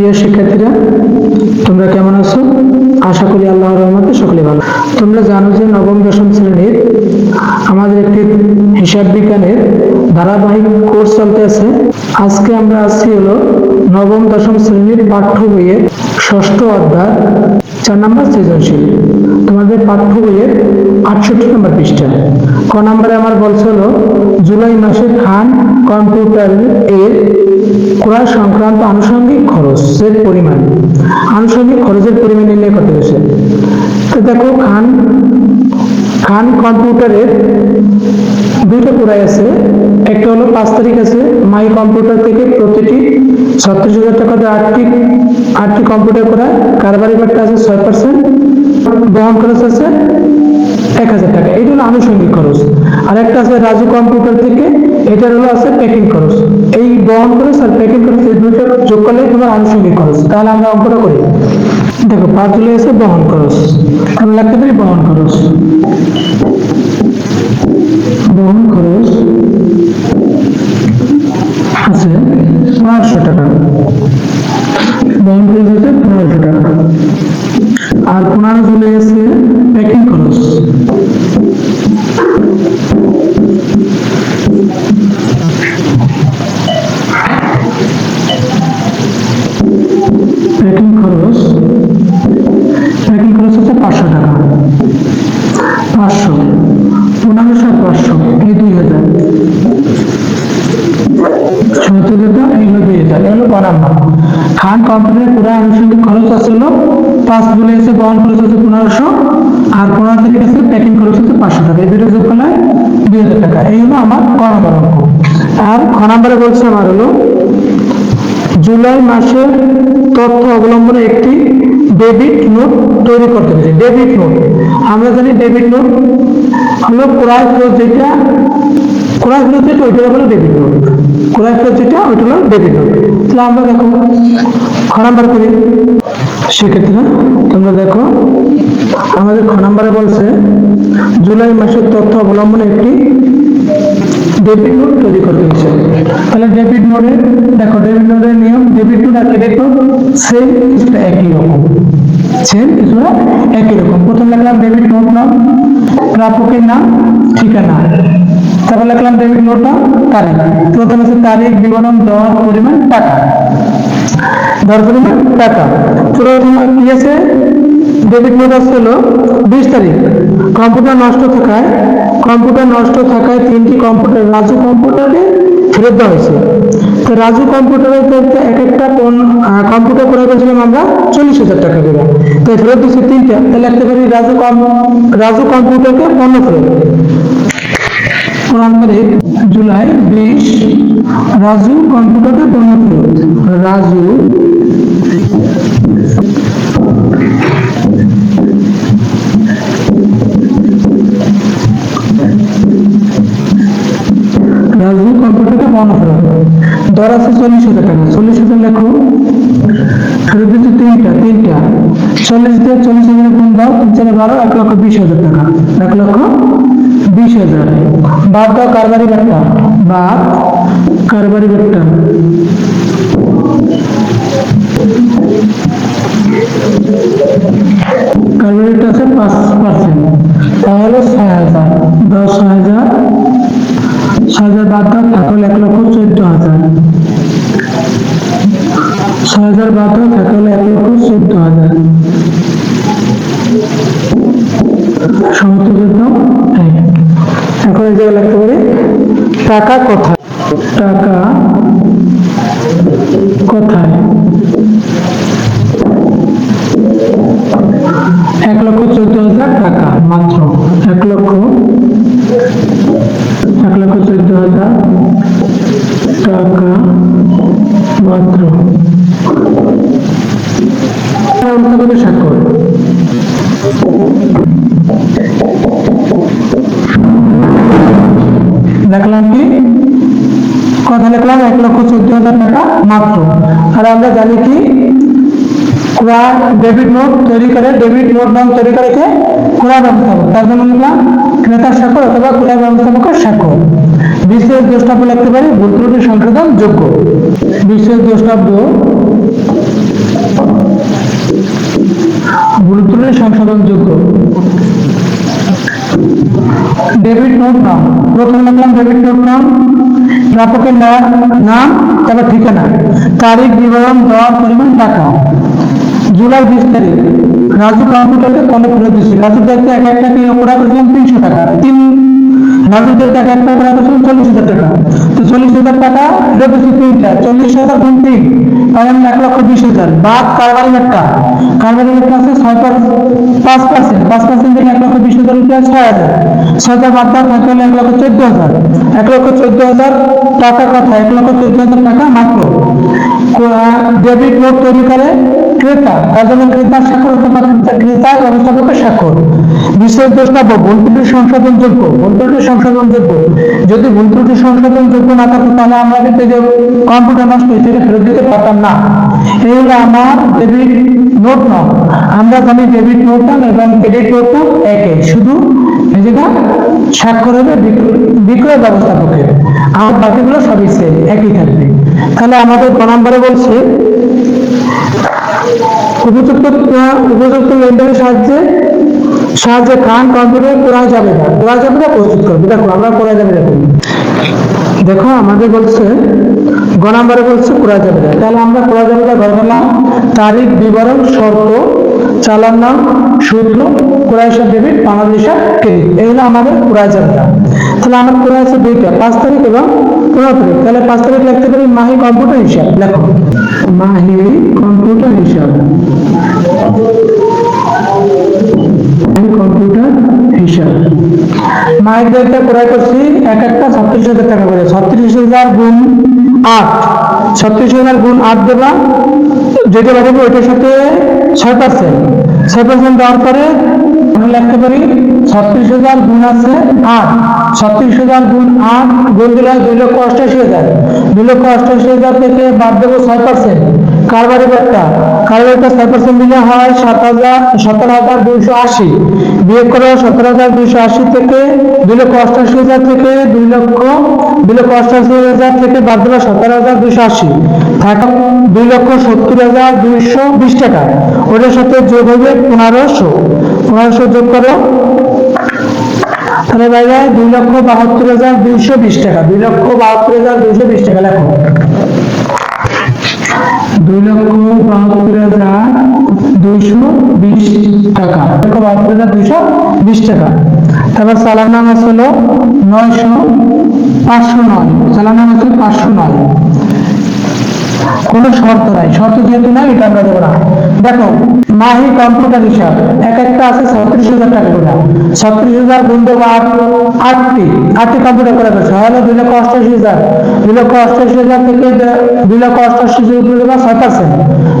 প্রিয় শিক্ষার্থীরা, তোমরা কেমন আছো? আশা করি আল্লাহ রহমতে সকলে ভালো। তোমরা জানো যে নবম, দশম শ্রেণির আমাদের একটি হিসাব বিজ্ঞানের ধারাবাহিক কোর্স চলতে আছে। আজকে আমরা আসছি হলো নবম, দশম শ্রেণির পাঠ্য বইয়ের ষষ্ঠ অধ্যায়। চার নম্বর সৃজনশীল। তোমাদের পাঠ্য বইয়ের আটষট্টি নম্বর পৃষ্ঠা। ক নম্বরে আমার বলছে হলো, জুলাই মাসে খান কম্পিউটার এর ক্রয় সংক্রান্ত আনুষঙ্গিক খরচের পরিমাণ। আনুষঙ্গিক খরচের পরিমাণ নির্ণয় করতে হয়েছে। তো দেখো, খান খান কম্পিউটারের দুইটা পুরাই আছে। একটা হলো পাঁচ তারিখ আছে মাই কম্পিউটার থেকে প্রতিটি ছত্রিশ হাজার টাকা দিয়ে আটটি আটটি কম্পিউটার করা কারবারি বাট্টা আছে ছয় পার্সেন্ট বহন খরচ আছে এক হাজার টাকা। এটা হলো আনুষঙ্গিক খরচ। আর একটা আছে রাজু কম্পিউটার থেকে, এটার হলো আছে প্যাকিং খরচ। এই বহন খরচ আর প্যাকিং খরচ এই দুইটা যোগ করলে তোমার আনুষঙ্গিক খরচ। তাহলে আমরা অঙ্কটা করি। দেখো, পাঁচ হলে আছে বহন খরচ। আমরা লাগতে পারি বহন খরচ। বহন খরচ আছে পনেরোশো টাকা কোম্পানির পুরো আনুষঙ্গিক খরচ আছে হলো পাঁচ বলে এসে বহন খরচ হচ্ছে পনেরোশো, আর পনেরো থেকে গেছে প্যাকিং খরচ হচ্ছে পাঁচশো টাকা। এই দুটো যোগ করলে দুই হাজার টাকা। এই হলো আমার ক নাম্বার অঙ্ক। আর খ নাম্বারে বলছে আমার হলো, জুলাই মাসের তথ্য অবলম্বনে একটি ডেবিট নোট তৈরি করতে হবে ডেবিট নোট। আমরা জানি ডেবিট নোট হলো ক্রয় যেটা ক্রয় যেটা ওইটা হলো ডেবিট নোট। ক্রয় যেটা, ওইটা হলো ডেবিট নোট তাহলে আমরা দেখো, খ নাম্বার করি। সেক্ষেত্রে তোমরা দেখো, আমাদের খ নাম্বারে বলছে, জুলাই মাসের তথ্য অবলম্বনে একটি ডেবিট নোট তৈরি করতে হচ্ছে তাহলে ডেবিট নোটে, দেখো, ডেবিট নোটের নিয়ম, ডেবিট নোট আর ক্রেডিট নোট সেম একই রকম। সেম কিছুটা একই রকম। প্রথম লিখলাম ডেবিট নোট নাম প্রাপকের নাম, ঠিকানা। তারপর লিখলাম ডেবিট নোট নাম তারিখ। প্রথম আছে তারিখ, বিবরণ দেওয়ার পরিমাণ, টাকা। দেওয়ার পরিমাণ, টাকা। প্রথম কি আছে? ডেবিট নোট আসছিল বিশ তারিখ। কম্পিউটার নষ্ট থাকায়, কম্পিউটার নষ্ট থাকায় তিনটি কম্পিউটার রাজু কম্পিউটারে ফেরত দেওয়া হয়েছে। তো রাজু কম্পিউটারের এক একটা কম্পিউটার ক্রয় করেছিলাম আমরা চল্লিশ হাজার টাকা করে তো ফেরত দিচ্ছে তিনটা, তাহলে একটা করি রাজু কম, রাজু কম্পিউটারকে পণ্য ফেরত তারিখ, জুলাই, বিশ, রাজু কম্পিউটারকে পণ্য ফেরত। রাজু দর আছে চল্লিশ হাজার টাকা। চল্লিশ হাজার লেখো। ফেরত দিচ্ছে তিনটা তিনটা। চল্লিশ দিয়ে চল্লিশ হাজার গুণ দাও তিন বারো এক লক্ষ বিশ হাজার টাকা। এক লক্ষ বিশ হাজার। বাদ দাও কারবারি ব্যাটটা বাদ কারবারি ব্যাটটা কারবারিটা আছে পাঁচ পার্সেন্ট তাহলে ছয় হাজার। দশ হাজার। হাজার বাদ থাকলে এক লক্ষ চোদ্দ হাজার। ছয় হাজার বাদ দাও থাকলে এক লক্ষ চোদ্দ হাজার। সমতুল্য এখন এই জায়গায় লিখতে পারি টাকা কোথায়? টাকা কোথায়? এক লক্ষ চোদ্দ হাজার টাকা, মাত্র। এক লক্ষ এক লক্ষ চোদ্দ হাজার টাকা। আর আমরা জানি কি? ক্রয় ডেবিট নোট তৈরি করে ডেবিট নোট নাম তৈরি করে কে? ক্রয় ব্যবস্থাপক তার জন্য লিখলাম ক্রেতার স্বাক্ষর অথবা ক্রয় ব্যবস্থাপকের স্বাক্ষর বিশেষ দ্রষ্টাব্য লিখতে পারি, ভুল ত্রুটি সংশোধন যোগ্য। বিশেষ দ্রষ্টাব্য সংশোধন যোগ্য। ডেবিট নোট নাম। প্রথমে লিখলাম ডেবিট নোট নাম। প্রাপকের নাম, তারপর ঠিকানা। তারিখ, বিবরণ দেওয়ার পরিমাণ, টাকা। জুলাই বিশ তারিখ, রাজু কম্পিউটারকে কলে ফেরত দিচ্ছি রাজুর দায়িত্বে এক একটা টাকা করেছিলাম তিনশো টাকা। তিন রাজুদের টাকা একটা ওরা করেছিলাম চল্লিশ হাজার টাকা। তো চল্লিশ হাজার টাকা ফেরত দিচ্ছি তিনটা চল্লিশ হাজার গুণ তিন কারণ এক লক্ষ বিশ হাজার। বাদ কারবারি একটা কারবারি একটা আছে ছয় পাঁচ পার্সেন্ট পাঁচ পার্সেন্ট থেকে এক লক্ষ বিশ হাজার রুপিয়া ছয় হাজার। ছয় হাজার বাদ দেওয়ার থাকে হলো এক লক্ষ চোদ্দ হাজার। এক লক্ষ চোদ্দ হাজার টাকা কথা, এক লক্ষ চোদ্দ হাজার টাকা মাত্র। ডেবিট নোট তৈরি করে ক্রেতা, তার জন্য ক্রেতার স্বাক্ষর হতে পারে ক্রেতা ব্যবস্থাপকের স্বাক্ষর। বিশেষ দ্রষ্টব্য ভুল ত্রুটি সংশোধনযোগ্য ভুল ত্রুটি সংশোধনযোগ্য যদি ভুল ত্রুটি সংশোধনযোগ্য না থাকতো তাহলে আমরা কিন্তু যে কম্পিউটার নষ্ট এটা ফেরত দিতে পারতাম না। এই হলো আমার ডেবিট নোট নাম আমরা জানি ডেবিট নোট নাম এবং ক্রেডিট নোট নাম একই শুধু যেটা স্বাক্ষর হবে বিক্রয় ব্যবস্থাপকের। আর বাকিগুলো সবই সেম একই থাকবে। তাহলে আমাদের ক নম্বরে বলছে, উপযুক্ত উপযুক্ত লেনদেনের সাহায্যে সাহায্যে খান কম্পিউটার করা যাবে না। করা যাবে না প্রস্তুত করবে দেখো, আমরা করা যাবে দেখো দেখো, আমাদের বলছে, গ নম্বরে বলছে করা যাবে না। তাহলে আমরা করা যাবে না করলাম তারিখ, বিবরণ, শর্ত, চালান নাম সূত্র কুরাইশা ডেবিট বাংলাদেশের ক্রেডিট। এই হলো আমাদের করা যাবে তাহলে আমার করা আছে দুইটা, পাঁচ তারিখ এবং পনেরো তাহলে পাঁচ তারিখ লিখতে পারি মাহি কম্পিউটার হিসাব, লেখো। মাহি কম্পিউটার হিসাব। কম্পিউটার হিসাব। মাইকদেরটা ক্রয় করছি, এক একটা ছত্রিশ হাজার টাকা করে। ছত্রিশ হাজার গুণ আট। ছত্রিশ হাজার গুণ আট দেবা, যেটা লাগাবো ওইটার সাথে ছয় পার্সেন্ট ছয় পার্সেন্ট দেওয়ার পরে আমরা লিখতে পারি, ছত্রিশ হাজার গুণ আছে আট। ছত্রিশ হাজার গুণ আট গুণ দিলে দুই লক্ষ অষ্টাশি হাজার। দুই লক্ষ অষ্টাশি হাজার থেকে বাদ দেবো ছয় পার্সেন্ট কারবারি ব্যাটটা কারবারিটা ছয় পার্সেন্ট দিলে হয় সাত হাজার, সতেরো হাজার দুইশো আশি। বিয়োগ করে সতেরো হাজার দুইশো আশি থেকে দুই লক্ষ অষ্টাশি হাজার থেকে দুই লক্ষ দুই লক্ষ অষ্টাশি হাজার থেকে বাদ দেবে সতেরো হাজার দুইশো আশি। থাকে, দুই লক্ষ সত্তর হাজার দুইশো বিশ টাকা। ওটার সাথে যোগ হবে পনেরোশো। পনেরোশো যোগ করো। তাহলে বাইরে দুই লক্ষ বাহাত্তর হাজার দুইশো বিশ টাকা। দুই লক্ষ বাহাত্তর হাজার দুইশো বিশ টাকা লেখো। দুই লক্ষ বাহাত্তর হাজার দুইশো বিশ টাকা। লক্ষ বাহাত্তর হাজার দুইশো বিশ টাকা। তারপর চালান নাম হলো নয়শো পাঁচশো নয়। চালান নাম হচ্ছে পাঁচশো নয়। কোনো শর্ত নাই। শর্ত যেহেতু নাই, এটা আমরা দেবো না। দেখো, মাহি কম্পিউটার হিসাব। এক একটা আছে ছত্রিশ হাজার টাকা করে। ছত্রিশ হাজার গুণ দেবো আট, আটটি। আটটি কম্পিউটার করে ফেলছে। হলো দুই লক্ষ অষ্টাশি হাজার। দুই লক্ষ অষ্টাশি হাজার থেকে দুই লক্ষ অষ্টাশি হাজার উপরে দেবো ছয় পার্সেন্ট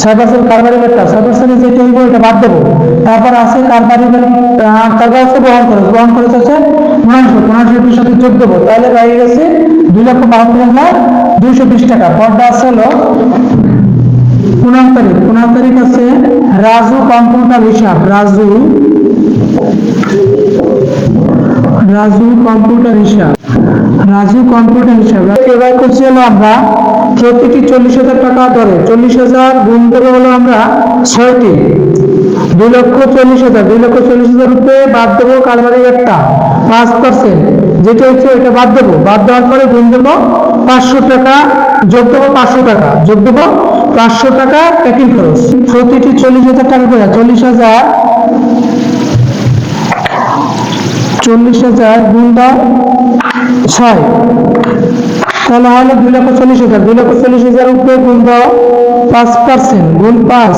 ছয় পার্সেন্ট কারবারি বেটটা ছয় পার্সেন্ট যেটা হইব এটা বাদ দেবো। তারপর আছে কারবারি কারবার বহন খরচ। বহন খরচ আছে পনেরোশো পনেরোশোটির সাথে যোগ দেবো। তাহলে বাইরে গেছে দুই লক্ষ বাহাত্তর হাজার দুইশো বিশ টাকা। পর্দা আছে হলো পনেরো তারিখ। পনেরো তারিখ আছে রাজু কম্পিউটার হিসাব। রাজু রাজু কম্পিউটার হিসাব। রাজু কম্পিউটার হিসাব। এবার করছি হলো আমরা প্রতিটি চল্লিশ হাজার টাকা ধরে চল্লিশ হাজার গুণ করে হলো আমরা ছয়টি। দুই লক্ষ চল্লিশ হাজার, দুই লক্ষ চল্লিশ হাজার রুপে বাদ দেবো কারবারি একটা, পাঁচ পার্সেন্ট যেটা হচ্ছে এটা বাদ দেবো। বাদ দেওয়ার পরে গুণ দেবো পাঁচশো টাকা, যোগ দেবো পাঁচশো টাকা, যোগ দেবো পাঁচশো টাকা প্যাকিং খরচ। প্রতিটি চল্লিশ হাজার টাকা করে, চল্লিশ হাজার চল্লিশ হাজার গুণ দাও ছয়। তাহলে হলো দুই লক্ষ চল্লিশ হাজার, দুই লক্ষ চল্লিশ হাজার উপরে গুণ দাও পাঁচ পার্সেন্ট গুণ পাঁচ।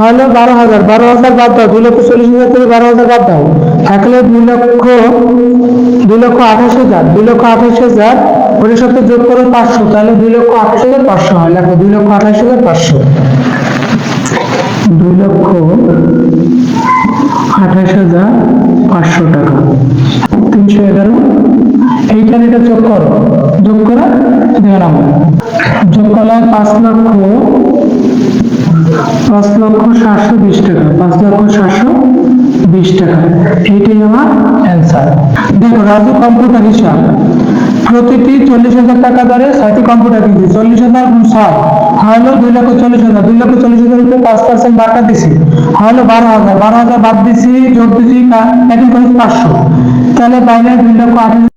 হলো বারো হাজার বারো হাজার বাদ দাও, দুই লক্ষ চল্লিশ হাজার থেকে বারো হাজার বাদ দাও। থাকলে দুই লক্ষ দুই লক্ষ আঠাশ হাজার, দুই লক্ষ আঠাশ হাজার ওটার সাথে যোগ করো পাঁচশো, তাহলে দুই লক্ষ আঠাশ হাজার পাঁচশো হয়, লেখো দুই লক্ষ আঠাশ হাজার পাঁচশো। দুই লক্ষ আঠাশ হাজার পাঁচশো টাকা। তিনশো এগারো। এইখানে এটা যোগ করো। যোগ করে দেখলাম যোগ করলে পাঁচ লক্ষ পাঁচ লক্ষ সাতশো বিশ টাকা, পাঁচ লক্ষ সাতশো বিশ টাকা। এইটাই আমার অ্যান্সার দেখো, রাজু কম্পিউটার হিসাব প্রতিটি চল্লিশ হাজার টাকা দরে ছয়টি কম্পিউটার কিনছি। চল্লিশ হাজার ছয় হলো দুই লক্ষ চল্লিশ হাজার। দুই লক্ষ চল্লিশ হাজার উপরে পাঁচ পার্সেন্ট বাটা দিছি। হলো বারো হাজার। বারো হাজার বাদ দিছি, যোগ দিছি পাঁচশো। তাহলে বাইরে দুই লক্ষ আঠাশ